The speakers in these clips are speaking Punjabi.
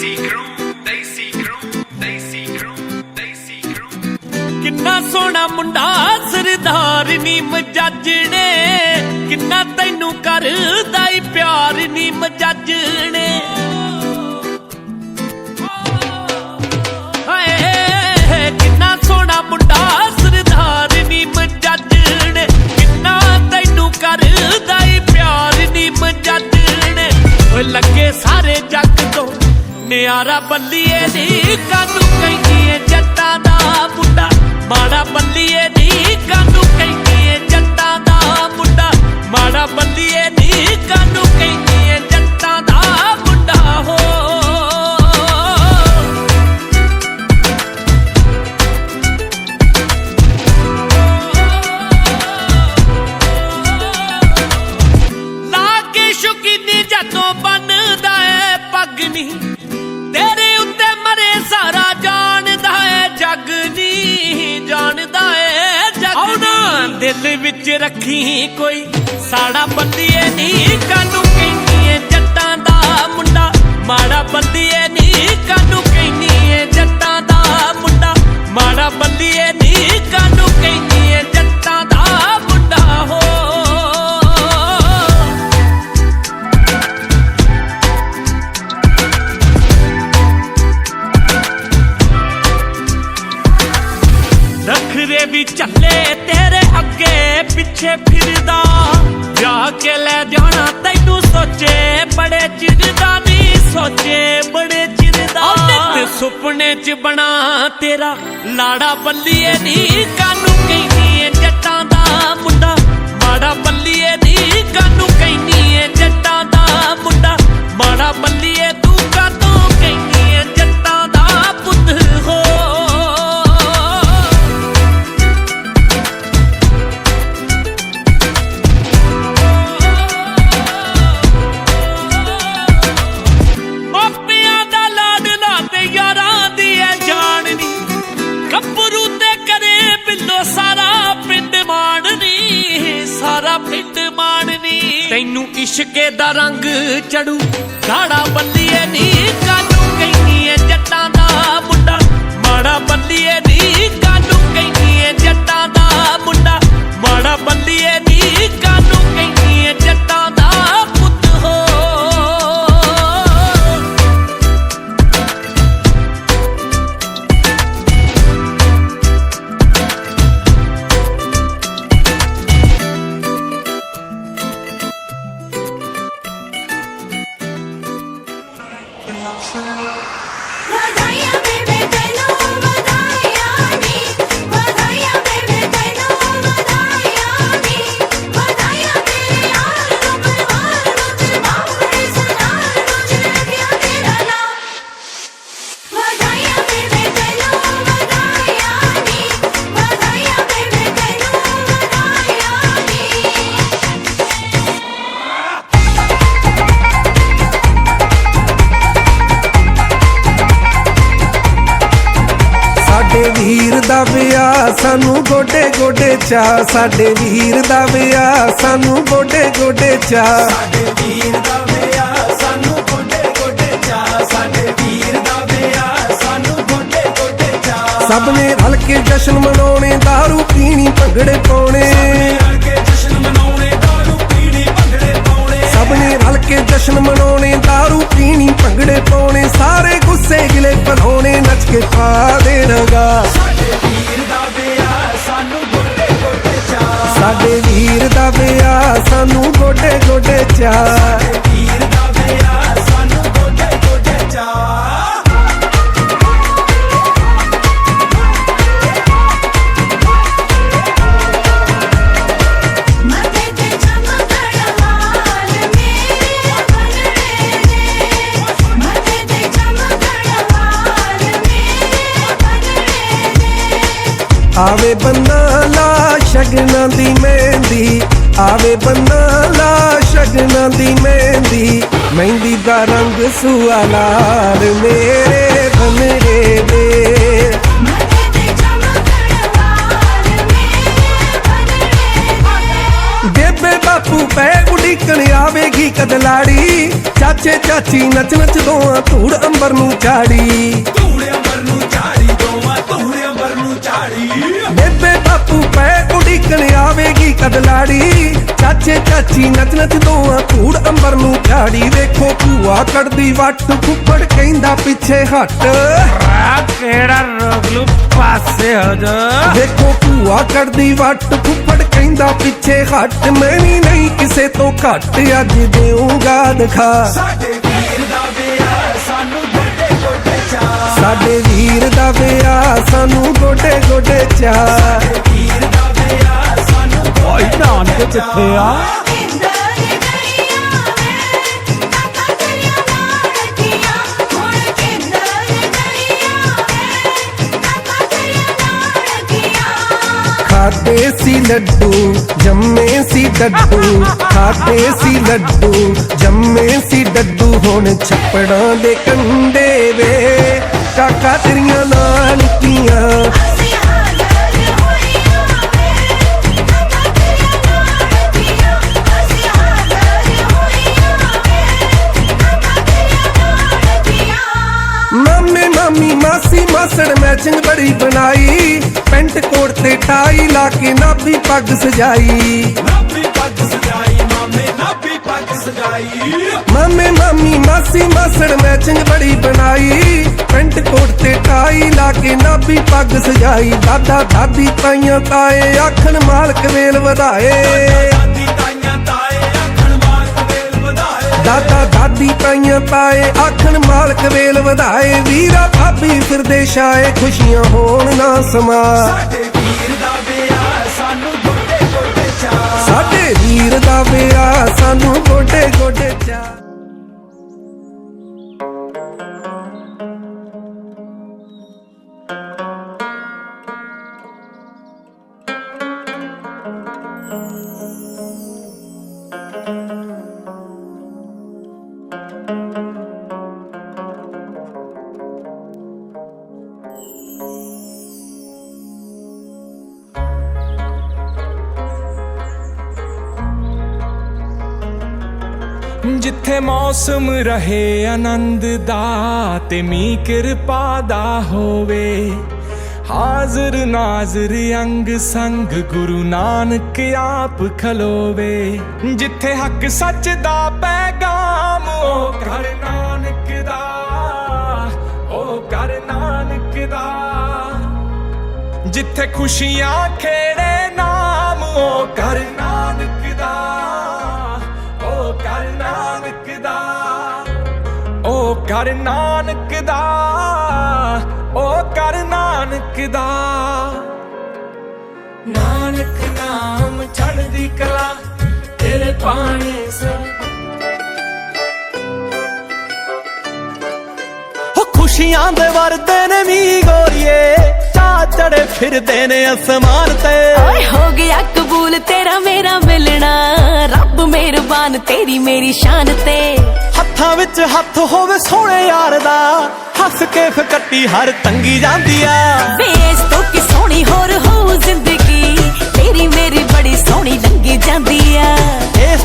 Daisy Crew, Daisy Crew, Daisy Crew, Daisy Crew. ਕਿੰਨਾ ਸੋਹਣਾ ਮੁੰਡਾ ਸਰਦਾਰ ਨੀ ਮਜਾਜਣੇ ਕਿੰਨਾ ਤੈਨੂੰ ਕਰਦਾ ਈ ਪਿਆਰ ਨੀ ਮਜੱਜਣੇ ਕਿੰਨਾ ਸੋਹਣਾ ਮੁੰਡਾ ਨਿਆਰਾ ਬੱਲੀਏ ਦੀ ਕਾਨੂੰ ਕਹਿੰਦੀ ਏ? ਜੱਟਾਂ ਦਾ ਮੁੰਡਾ ਮਾੜਾ ਬੱਲੀਏ ਦੀ ਕਾਨੂੰ ਕਹਿੰਦੀ ਏ? ਜੱਟਾਂ ਦਾ ਮੁੰਡਾ ਮਾੜਾ ਬੱਲੀਏ ਦੀ ਕਾਨੂੰ ਦਿਲ ਵਿੱਚ ਰੱਖੀ ਕੋਈ। ਸਾੜਾ ਬੰਦੀਏ ਨੀ ਕਾਨੂੰ ਕਹਿੰਦੀ ਏ ਜੱਟਾਂ ਦਾ ਮੁੰਡਾ। ਮਾੜਾ ਬੰਦੀਏ ਨੀ ਕਾਨੂੰ ਕਹਿੰਦੀ ਏ ਜੱਟਾਂ ਦਾ ਮੁੰਡਾ। ਮਾੜਾ ਬੰਦੀਏ ਨੀ ਕਾਨੂੰ ਕਹਿੰਦੀ ਏ ਜੱਟਾਂ ਦਾ ਮੁੰਡਾ ਹੋ। ਨਖਰੇ ਵੀ ਚੱਕ ਪਿੱਛੇ ਫਿਰਦਾ ਵਿਆਹ ਕੇ ਲੈ ਜਾਣਾ ਤੈਨੂੰ ਸੋਚੇ ਬੜੇ ਚਿਰ ਦਾ ਨਹੀਂ ਸੋਚੇ ਬੜੇ ਚਿਰ ਦਾ। ਸੁਪਨੇ 'ਚ ਬਣਾ ਤੇਰਾ ਲਾੜਾ ਬੱਲੀਏ ਨੀ ਕਾਨੂੰ ਤੈਨੂੰ ਇਸ਼ਕੇ ਦਾ ਰੰਗ ਚੜੂ। ਗਾੜਾ ਬੱਲੀਏ ਨੀ ਕਾਨੂੰ ਕਹਿੰਦੀ ਐ ਜੱਟਾਂ ਦਾ ਮੁੰਡਾ। ਮਾੜਾ ਬੱਲੀਏ ਵਧਾਈਆਂ ਬੇਬੇ ਤੈਨੂੰ ਵਧਾਈਆਂ ਸਾਨੂੰ ਗੋਡੇ ਗੋਡੇ ਚਾ ਸਾਡੇ ਵੀਰ ਦਾ ਵਿਆਹ ਸਾਨੂੰ ਗੋਡੇ ਗੋਡੇ ਚਾ ਸਾਡੇ ਵੀਰ ਦਾ ਵਿਆਹ ਸਾਨੂੰ ਗੋਡੇ ਗੋਡੇ ਚਾ ਸਾਡੇ ਵੀਰ ਦਾ ਵਿਆਹ ਸਾਨੂੰ ਗੋਡੇ ਗੋਡੇ ਚਾ ਸਭ ਨੇ ਰਲ ਕੇ ਜਸ਼ਨ ਮਨਾਉਣੇ दारू ਪੀਣੀ ਭੰਗੜੇ ਪਾਉਣੇ ਰਲ ਕੇ ਜਸ਼ਨ ਮਨਾਉਣੇ ਦਾਰੂ ਪੀਣੀ ਭੰਗੜੇ ਪਾਉਣੇ ਸਭ ਨੇ ਰਲ ਕੇ ਜਸ਼ਨ ਮਨਾਉਣੇ दारू ਪੀਣੀ ਭੰਗੜੇ ਪਾਉਣੇ ਸਾਰੇ ਗੁੱਸੇ ਗਿਲੇ ਭਲਾਉਣੇ ਨੱਚ ਕੇ ਪਾ ਦੇਣਗਾ ਸਾਡੇ ਸਾਡੇ ਆਵੇ ਬੰਨਾ ਲਾ ਸ਼ਗਨਾਂ ਦੀ ਮਹਿੰਦੀ ਆਵੇ ਬੰਨਾ ਲਾ ਸ਼ਗਨਾਂ ਦੀ ਮਹਿੰਦੀ ਮਹਿੰਦੀ ਦਾ ਰੰਗ ਸੂਆ ਲਾਲ ਮੇਰੇ ਬੰਨੜੇ ਦੇ। ਮੇਰੇ ਬੰਨਣੇ ਨੇ ਉਡੀਕਣ ਆਵੇਗੀ ਕਦ ਲਾੜੀ ਚਾਚੇ ਚਾਚੀ ਨੱਚ ਨੱਚ ਦੋਆਂ ਧੂੜ ਅੰਬਰ ਨੂੰ ਚਾੜੀ ਧੂੜ ਅੰਬਰ ਨੂੰ ਝਾੜੀ। ਉਡੀਕਣ ਆਵੇਗੀ ਕਦ ਲਾੜੀ ਚਾਚੇ ਚਾਚੀ ਨੱਚ ਨੱਚ ਦੋਆਂ ਧੂੜ ਅੰਬਰ ਨੂੰ ਚਾੜੀ ਵੇਖੋ ਭੂਆ ਕੱਢਦੀ ਵੱਟ ਫੁੱਫੜ ਕਹਿੰਦਾ ਪਿੱਛੇ ਹਟ। ਆ ਕਿਹੜਾ ਰੋਗਲੂ ਪਾਸੇ ਹੋ ਜਾ। ਵੇਖੋ ਭੂਆ ਕੱਢਦੀ ਵੱਟ ਫੁੱਫੜ ਕਹਿੰਦਾ ਪਿੱਛੇ ਹਟ। ਮੈਂ ਵੀ ਨਹੀਂ ਕਿਸੇ ਤੋਂ ਘੱਟ ਅੱਜ ਦੇਊਂਗਾ ਦਿਖਾ। ਸਾਡੇ ਵੀਰ ਦਾ ਵਿਆਹ ਸਾਨੂੰ ਗੋਡੇ ਗੋਡੇ ਚਾ ਸਾਡੇ ਵੀਰ ਦਾ ਵਿਆਹ ਸਾਨੂੰ ਗੋਡੇ ਗੋਡੇ ਚਾ ਵੀਰ ਦਾ ਵਿਆਹ ਕਿੱਥੇ ਆ? ਇੰਦਰ ਸੀ ਲੱਡੂ, ਜੰਮੇ ਸੀ ਡੱਡੂ। ਖਾਦੇ ਸੀ ਲੱਡੂ, ਜੰਮੇ ਸੀ ਡੱਡੂ। ਹੁਣ ਛੱਪੜਾਂ ਦੇ ਕੰਡੇ ਵੇ। ਟਾਈ ਲਾ ਕੇ ਨਾਭੀ ਪੱਗ ਸਜਾਈ। ਨਾਭੀ ਪੱਗ ਸਜਾਈ ਮਾਮੇ ਨਾਭੀ ਪੱਗ ਸਜਾਈ। ਮਾਮੇ ਮਾਮੀ ਮਾਸੀ ਮਾਸੜ ਮੈਚਿੰਗ ਬੜੀ ਬਣਾਈ। ਪੈਂਟ ਕੋਟ ਤੇ ਟਾਈ ਲਾ ਕੇ ਨਾਭੀ ਪੱਗ ਸਜਾਈ। ਦਾਦਾ ਦਾਦੀ ਤਾਈਆਂ ਤਾਏ ਆਖਣ ਮਾਲਕ ਵੇਲ ਵਧਾਏ। ਦਾਦੀ ਦਾਦਾ ਤਾਈਆਂ ਤਾਏ ਆਖਣ ਮਾਲਕ ਵੇਲ ਵਧਾਏ। ਵੀਰਾ ਭਾਬੀ ਫਿਰਦੇ ਛਾਏ ਖੁਸ਼ੀਆਂ ਹੋਣ ਨਾ ਸਮਾ। ਸਾਡੇ ਵੀਰ ਦਾ ਵਿਆਹ ਸਾਨੂੰ ਗੋਡੇ ਗੋਡੇ ਚਾ ਜਿੱਥੇ ਮੌਸਮ ਰਹੇ, ਆਨੰਦ ਦਾ ਤੇ ਮੀ ਕਿਰਪਾ ਦਾ ਹੋਵੇ। ਹਾਜ਼ਰ ਨਾਜ਼ਰ ਅੰਗ ਸੰਗ ਗੁਰੂ ਨਾਨਕ ਆਪ ਖਲੋਵੇ। ਜਿੱਥੇ ਹੱਕ ਸੱਚ ਦਾ ਪੈਗਾਮ ਉਹ ਕਰ ਨਾਨਕ ਦਾ ਉਹ ਕਰ ਨਾਨਕ ਦਾ। ਜਿੱਥੇ ਖੁਸ਼ੀਆਂ ਖੇੜੇ ਨਾਮ ਉਹ ਕਰ ਨਾਨਕ ਉਹ ਕਰ ਨਾਨਕ ਦਾ, ਉਹ ਕਰ ਨਾਨਕ ਦਾ। ਨਾਨਕ ਨਾਮ ਚੜ੍ਹਦੀ ਕਲਾ, ਤੇਰੇ ਪਾਣੇ ਸੇ। ਖੁਸ਼ੀਆਂ ਦੇ ਵਰਦੇ ਨੇ ਵੀ ਗੋਰੀਏ ਚਾ ਚੜੇ ਫਿਰਦੇ ਨੇ ਅਸਮਾਨ ਤੇ। ਓਏ ਹੋ ਗਿਆ ਕਬੂਲ ਤੇਰਾ ਮੇਰਾ ਮਿਲਣਾ, ਰੱਬ ਮਿਹਰਬਾਨ ਤੇਰੀ ਮੇਰੀ ਸ਼ਾਨ ਤੇ। ਹੱਥਾਂ ਵਿੱਚ ਹੱਥ ਹੋਵੇ ਸੋਹਣੇ ਯਾਰ ਦਾ ਹੱਸ ਕੇ ਫਕੱਟੀ ਹਰ ਤੰਗੀ ਜਾਂਦੀ ਆ। ਬੇਸ ਤੋਂ ਕਿ ਸੋਹਣੀ ਹੋਰ ਹੋ ਜ਼ਿੰਦਗੀ ਤੇਰੀ ਮੇਰੀ ਬੜੀ ਸੋਹਣੀ ਲੰਗੀ ਜਾਂਦੀ ਆ। ਇਸ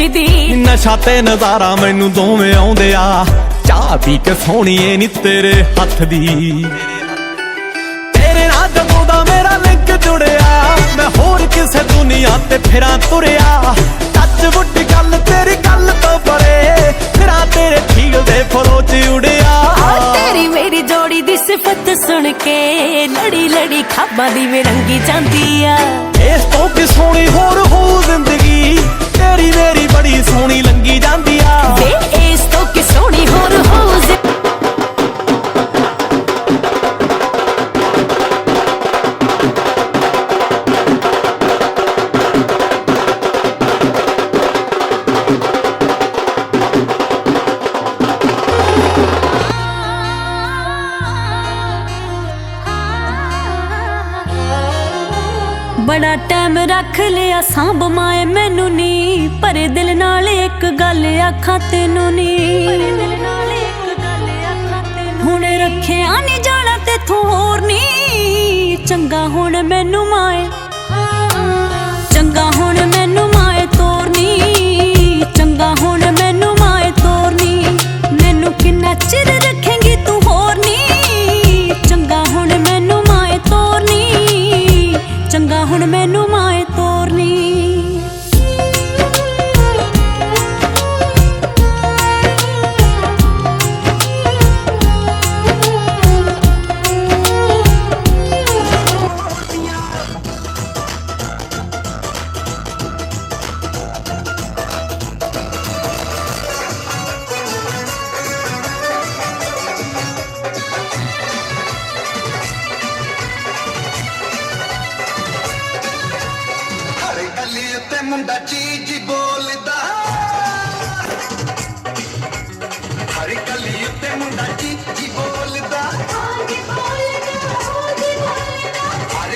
ਜੱਚਦੀ ਨਸ਼ਾ ਤੇ ਨਜ਼ਾਰਾ ਮੈਨੂੰ ਦੋਵੇਂ ਆਉਂਦੇ ਆ। ਚਾਹ ਪੀ ਕੇ ਸੋਹਣੀਏ ਨੀ ਤੇਰੇ ਹੱਥ ਦੀ। ਤੇਰੇ ਨਾਲ ਜਦੋਂ ਦਾ ਮੇਰਾ ਲਿੰਕ ਜੁੜਿਆ। ਮੈਂ ਹੋਰ ਕਿਸੇ ਦੁਨੀਆ ਤੇ ਫਿਰਾਂ ਤੁਰਿਆ। ਟੱਚ ਵੁੱਡ ਗੱਲ ਤੇਰੀ ਗੱਲ ਤੋਂ ਪਰੇ। ਫਿਰਾਂ ਤੇਰੇ ਠੀਲ ਦੇ ਫਲੋ ਚ ਉੜਿਆ ਤੇਰੀ ਮੇਰੀ ਜੋੜੀ ਦੀ ਸਿਫਤ ਸੁਣ ਕੇ ਲੜੀ ਲੜੀ ਖਾਬਾਂ ਦੀ ਵਿਰੰਗੀ ਜਾਂਦੀ। ਬੜਾ ਟਾਈਮ ਰੱਖ ਲਿਆ ਸਾਂਭ ਮਾਏ ਮੈਨੂੰ ਨੀ। ਭਰੇ ਦਿਲ ਨਾਲ ਇੱਕ ਗੱਲ ਆਖਾਂ ਤੈਨੂੰ ਨੀ। ਭਰੇ ਦਿਲ ਨਾਲ ਇੱਕ ਗੱਲ ਆਖਾਂ ਤੈਨੂੰ ਹੁਣ ਰੱਖਿਆ ਨਹੀਂ ਜਾਣਾ ਤੇਥੋਂ ਹੋਰ ਨੀ। ਚੰਗਾ ਹੁਣ ਮੈਨੂੰ ਮਾਏ। ਚੰਗਾ ਹੁਣ ਮੈਨੂੰ ਮਾਏ ਤੋਰਨੀ ਚੰਗਾ ਹੁਣ ਮੈਨੂੰ ਮਾਏ ਤੋਰਨੀ ਮੈਨੂੰ ਕਿੰਨਾ ਚਿਰ ਰੱਖੇਂਗੀ ਹੁਣ ਮੈਨੂੰ